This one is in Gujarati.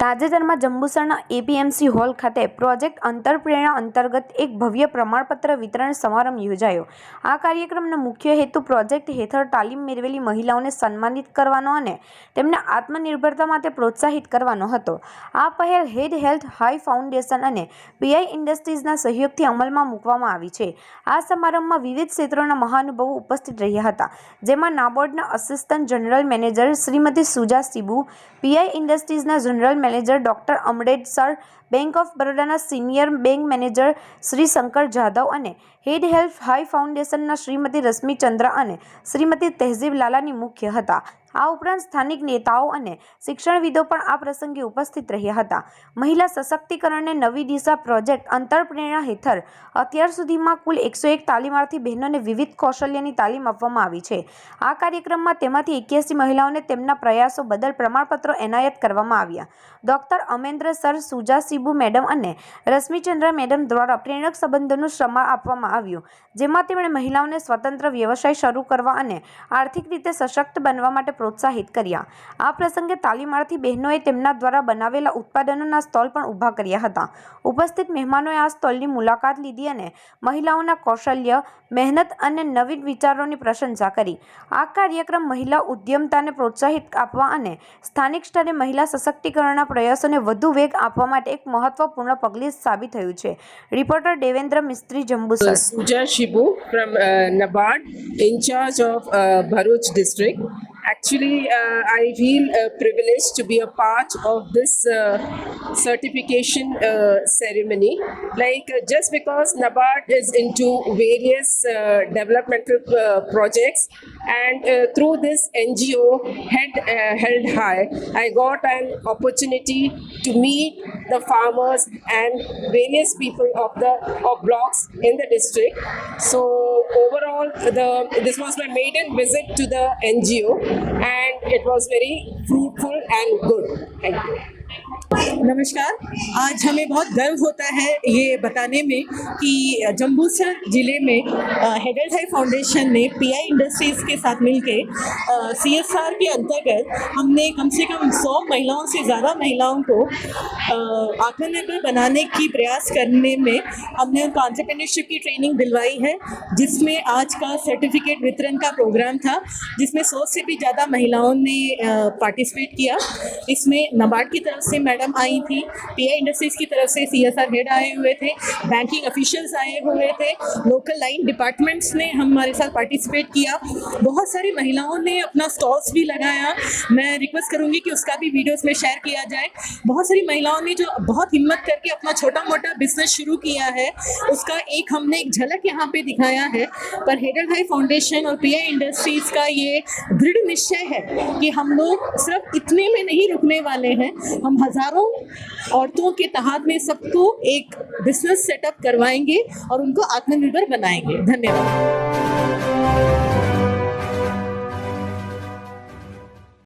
તાજેતરમાં જંબુસરના એપીએમસી હોલ ખાતે પ્રોજેક્ટ અંતરપ્રેરણા અંતર્ગત એક ભવ્ય પ્રમાણપત્ર વિતરણ સમારંભ યોજાયો આ કાર્યક્રમનો મુખ્ય હેતુ પ્રોજેક્ટ હેઠળ તાલીમ મેળવેલી મહિલાઓને સન્માનિત કરવાનો અને તેમને આત્મનિર્ભરતા માટે પ્રોત્સાહિત કરવાનો હતો આ પહેલ હેડ હેલ્થ હાઈ ફાઉન્ડેશન અને પીઆઈ ઇન્ડસ્ટ્રીઝના સહયોગથી અમલમાં મૂકવામાં આવી છે આ સમારંભમાં વિવિધ ક્ષેત્રોના મહાનુભવો ઉપસ્થિત રહ્યા હતા જેમાં નાબોર્ડના assistant general manager Shrimati Suja Sibu PI ઇન્ડસ્ટ્રીઝના જનરલ મેનેજર ડૉક્ટર અમરેડસર બેંક ઓફ બરોડાના senior bank manager Shri Shankar Jadhav અને હેડ હેલ્થ હાઈ ફાઉન્ડેશનના શ્રીમતી રશ્મિ ચંદ્ર અને શ્રીમતી તહેઝીબ લાલાની મુખ્ય હતા આ ઉપરાંત સ્થાનિક નેતાઓ અને શિક્ષણવિદો પણ આ પ્રસંગે ઉપસ્થિત રહ્યા હતા મહિલા સશક્તિકરણને નવી દિશા પ્રોજેક્ટ અંતરપ્રેરણા હેઠળ અત્યાર સુધીમાં કુલ એકસો એક તાલીમાર્થી બહેનોને વિવિધ કૌશલ્યની તાલીમ આપવામાં આવી છે આ કાર્યક્રમમાં તેમાંથી એક્યાસી મહિલાઓને તેમના પ્રયાસો બદલ પ્રમાણપત્રો એનાયત કરવામાં આવ્યા doctor Amendra sir Suja Sibu madam અને રશ્મિચંદ્ર મેડમ દ્વારા પ્રેરક સંબંધોનું શ્રમા આપવામાં આવ્યું જેમાં તેમણે મહિલાઓને સ્વતંત્ર વ્યવસાય શરૂ કરવા અને આર્થિક રીતે સશક્ત બનવા માટે પ્રોત્સાહિત કર્યા આ પ્રસંગે તાલીમાર્થી બહેનોએ તેમના દ્વારા બનાવેલા ઉત્પાદનોના સ્ટોલ પણ ઊભા કર્યા હતા ઉપસ્થિત મહેમાનોએ આ સ્ટોલની મુલાકાત લીધી અને મહિલાઓના કૌશલ્ય મહેનત અને નવીન વિચારોની પ્રશંસા કરી આ કાર્યક્રમ મહિલા ઉદ્યમતાને પ્રોત્સાહિત આપવા અને સ્થાનિક સ્તરે મહિલા સશક્તિકરણના પ્રયાસોને વધુ વેગ આપવા માટે એક મહત્વપૂર્ણ પગલું સાબિત થયું છે reporter Devendra Mistry Jambusar Suja Shibu from NABARD incharge of Bharuch district Actually, uh, I feel uh, privileged to be a part of this uh, certification ceremony. Like just because NABARD is into various developmental projects and through this NGO head held high, I got an opportunity to meet the farmers and various people of the of blocks in the district. So overall, the this was my maiden visit to the NGO, and it was very fruitful and good. Thank you. नमस्कार आज हमें बहुत गर्व होता है ये बताने में कि जम्बूसर ज़िले में हेडल हाई फाउंडेशन ने पीआई इंडस्ट्रीज़ के साथ मिलकर सीएसआर के अंतर्गत हमने कम से कम 100 महिलाओं से ज़्यादा महिलाओं को आत्मनिर्भर बनाने की प्रयास करने में हमने उनको आंट्रप्रनरशिप की ट्रेनिंग दिलवाई है जिसमें आज का सर्टिफिकेट वितरण का प्रोग्राम था जिसमें सौ से भी ज़्यादा महिलाओं ने पार्टिसिपेट किया इसमें नबार्ड की तरफ से मैडम आई थी पीआई इंडस्ट्रीज की तरफ से सीएसआर हेड आए हुए थे बैंकिंग ऑफिशियल्स आए हुए थे लोकल लाइन डिपार्टमेंट्स ने हमारे साथ पार्टिसिपेट किया बहुत सारी महिलाओं ने अपना स्टॉल्स भी लगाया मैं रिक्वेस्ट करूँगी कि उसका भी वीडियोज़ में शेयर किया जाए बहुत सारी महिलाओं ने जो बहुत हिम्मत करके अपना छोटा मोटा बिजनेस शुरू किया है उसका एक हमने एक झलक यहाँ पे दिखाया है पर हेडल हाई फाउंडेशन और आई इंडस्ट्रीज़ का ये दृढ़ निश्चय है कि हम लोग सिर्फ इतने में नहीं रुकने वाले हैं हम हम हज़ारों औरतों के तहत में सबको एक बिजनेस सेटअप करवाएंगे और उनको आत्मनिर्भर बनाएंगे धन्यवाद